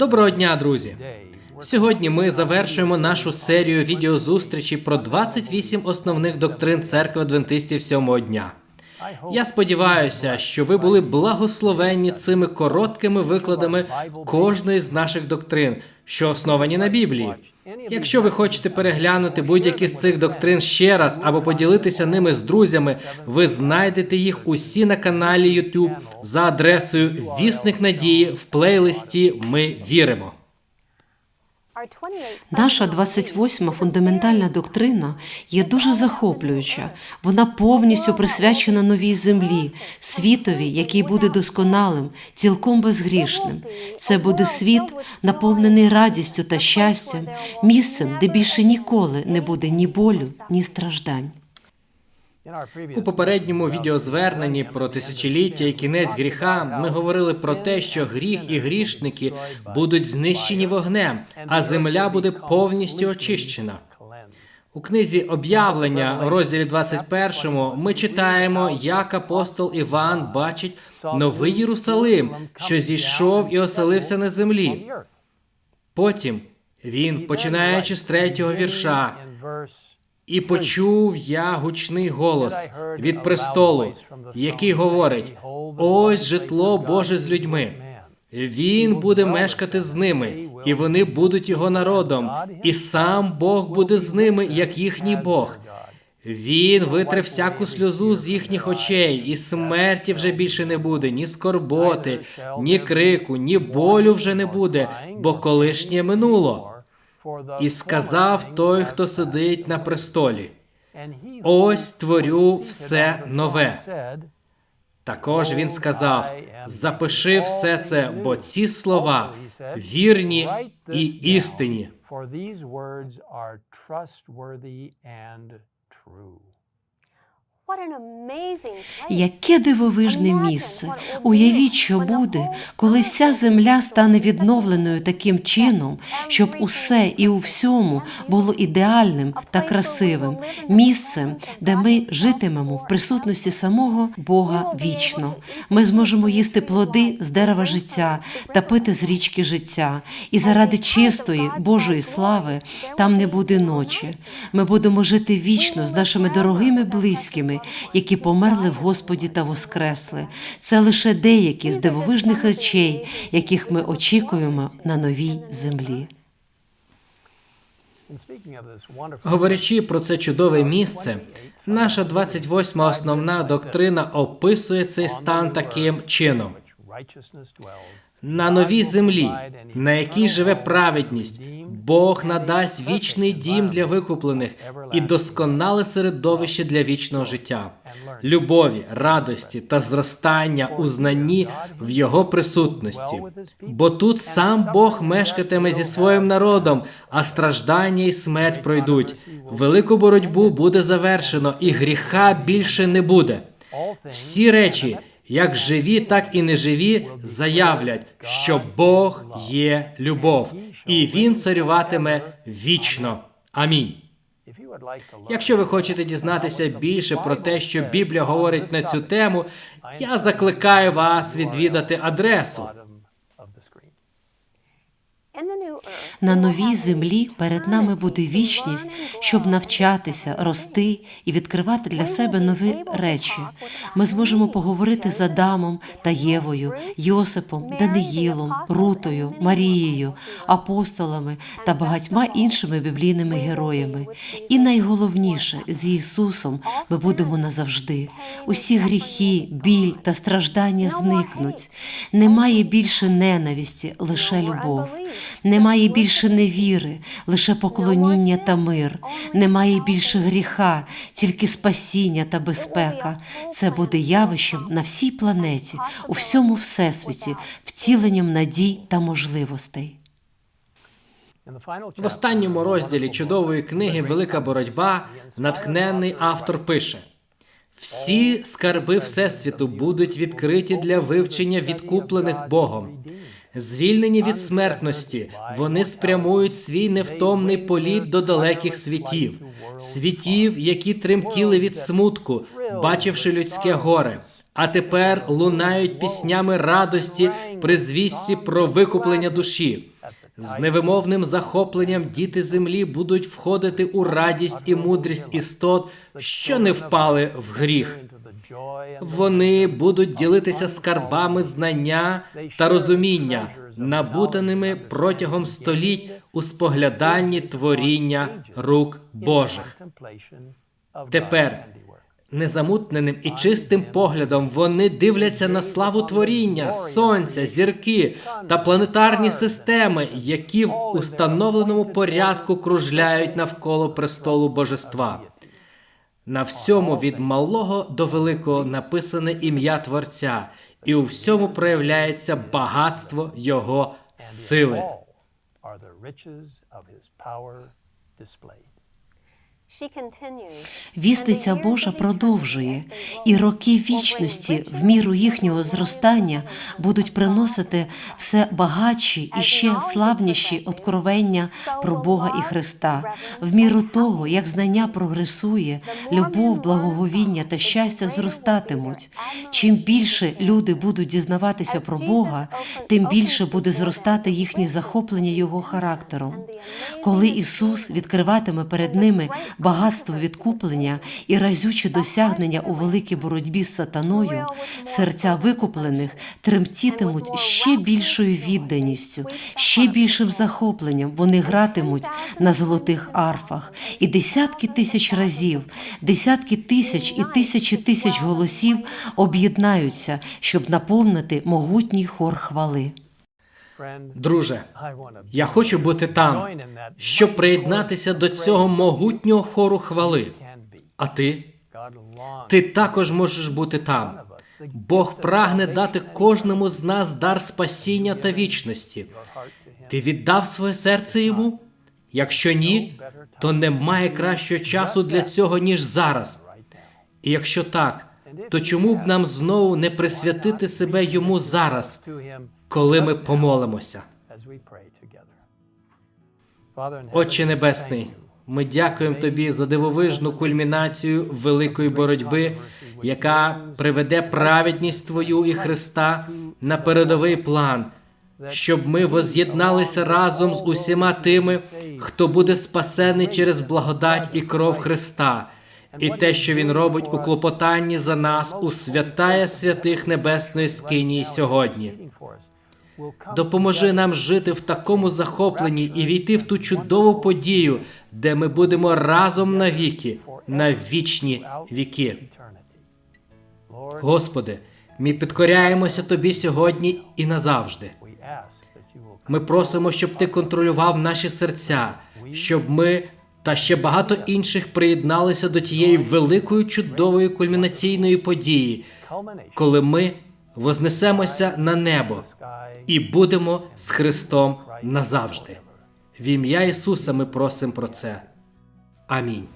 Доброго дня, друзі! Сьогодні ми завершуємо нашу серію відеозустрічі про 28 основних доктрин церкви адвентистів сьомого дня. Я сподіваюся, що ви були благословенні цими короткими викладами кожної з наших доктрин, що основані на Біблії. Якщо ви хочете переглянути будь-які з цих доктрин ще раз або поділитися ними з друзями, ви знайдете їх усі на каналі YouTube за адресою Вісник Надії в плейлисті Ми віримо. Наша 28-ма фундаментальна доктрина є дуже захоплююча. Вона повністю присвячена новій землі, світові, який буде досконалим, цілком безгрішним. Це буде світ, наповнений радістю та щастям, місцем, де більше ніколи не буде ні болю, ні страждань. У попередньому відеозверненні про тисячоліття і кінець гріха ми говорили про те, що гріх і грішники будуть знищені вогнем, а земля буде повністю очищена. У книзі об'явлення, розділі 21, ми читаємо, як апостол Іван бачить новий Єрусалим, що зійшов і оселився на землі. Потім він, починаючи з третього вірша, і почув я гучний голос від престолу, який говорить: ось житло Боже з людьми. Він буде мешкати з ними, і вони будуть його народом, і сам Бог буде з ними, як їхній Бог. Він витре всяку сльозу з їхніх очей, і смерті вже більше не буде, ні скорботи, ні крику, ні болю вже не буде, бо колишнє минуло. І сказав той, хто сидить на престолі: Ось творю все нове. Також він сказав: запиши все це, бо ці слова вірні і істинні. Яке дивовижне місце! Уявіть, що буде, коли вся земля стане відновленою таким чином, щоб усе і у всьому було ідеальним та красивим місцем, де ми житимемо в присутності самого Бога вічно. Ми зможемо їсти плоди з дерева життя та пити з річки життя. І заради чистої Божої слави там не буде ночі. Ми будемо жити вічно з нашими дорогими близькими, які померли в Господі та воскресли. Це лише деякі з дивовижних речей, яких ми очікуємо на новій землі. Говорячи про це чудове місце, наша 28-ма основна доктрина описує цей стан таким чином. На новій землі, на якій живе праведність, Бог надасть вічний дім для викуплених і досконале середовище для вічного життя, любові, радості та зростання у знанні в його присутності. Бо тут сам Бог мешкатиме зі своїм народом, а страждання і смерть пройдуть. Велику боротьбу буде завершено, і гріха більше не буде. Всі речі як живі, так і неживі, заявлять, що Бог є любов, і Він царюватиме вічно. Амінь. Якщо ви хочете дізнатися більше про те, що Біблія говорить на цю тему, я закликаю вас відвідати адресу. На новій землі перед нами буде вічність, щоб навчатися, рости і відкривати для себе нові речі. Ми зможемо поговорити з Адамом та Євою, Йосипом, Даниїлом, Рутою, Марією, апостолами та багатьма іншими біблійними героями. І найголовніше з Ісусом ми будемо назавжди. Усі гріхи, біль та страждання зникнуть. Немає більше ненависті, лише любов. Немає більше невіри, лише поклоніння та мир. Немає більше гріха, тільки спасіння та безпека. Це буде явищем на всій планеті, у всьому всесвіті, втіленням надій та можливостей. В останньому розділі чудової книги Велика боротьба натхненний автор пише: всі скарби Всесвіту будуть відкриті для вивчення відкуплених Богом. Звільнені від смертності, вони спрямують свій невтомний політ до далеких світів, світів, які тремтіли від смутку, бачивши людське горе. а тепер лунають піснями радості при звісті про викуплення душі. З невимовним захопленням діти землі будуть входити у радість і мудрість істот, що не впали в гріх. Вони будуть ділитися скарбами знання та розуміння, набутаними протягом століть у спогляданні творіння рук Божих. Тепер Незамутненим і чистим поглядом вони дивляться на славу творіння, сонця, зірки та планетарні системи, які в установленому порядку кружляють навколо престолу божества. На всьому від малого до великого написане ім'я Творця, і у всьому проявляється багатство Його сили. Вістиця Божа продовжує, і роки вічності в міру їхнього зростання будуть приносити все багатші і ще славніші откровення про Бога і Христа. В міру того, як знання прогресує, любов, благоговіння та щастя зростатимуть. Чим більше люди будуть дізнаватися про Бога, тим більше буде зростати їхнє захоплення Його характером. Коли Ісус відкриватиме перед ними багатство відкуплення і разючі досягнення у великій боротьбі з сатаною, серця викуплених тремтітимуть ще більшою відданістю, ще більшим захопленням. Вони гратимуть на золотих арфах, і десятки тисяч разів, десятки тисяч і тисячі тисяч голосів об'єднаються, щоб наповнити могутній хор хвали. Друже, я хочу бути там, щоб приєднатися до цього могутнього хору хвали. А ти? Ти також можеш бути там. Бог прагне дати кожному з нас дар спасіння та вічності. Ти віддав своє серце йому? Якщо ні, то немає кращого часу для цього, ніж зараз. І якщо так, то чому б нам знову не присвятити себе йому зараз, коли ми помолимося? Отче Небесний, ми дякуємо тобі за дивовижну кульмінацію великої боротьби, яка приведе праведність Твою і Христа на передовий план, щоб ми воз'єдналися разом з усіма тими, хто буде спасений через благодать і кров Христа, і те, що Він робить у клопотанні за нас, у святая святих небесної скинії сьогодні. Допоможи нам жити в такому захопленні і війти в ту чудову подію, де ми будемо разом навіки, на вічні віки. Господи, ми підкоряємося Тобі сьогодні і назавжди. Ми просимо, щоб Ти контролював наші серця, щоб ми та ще багато інших приєдналися до тієї великої чудової кульмінаційної події, коли ми вознесемося на небо і будемо з Христом назавжди. В ім'я Ісуса ми просимо про це. Амінь.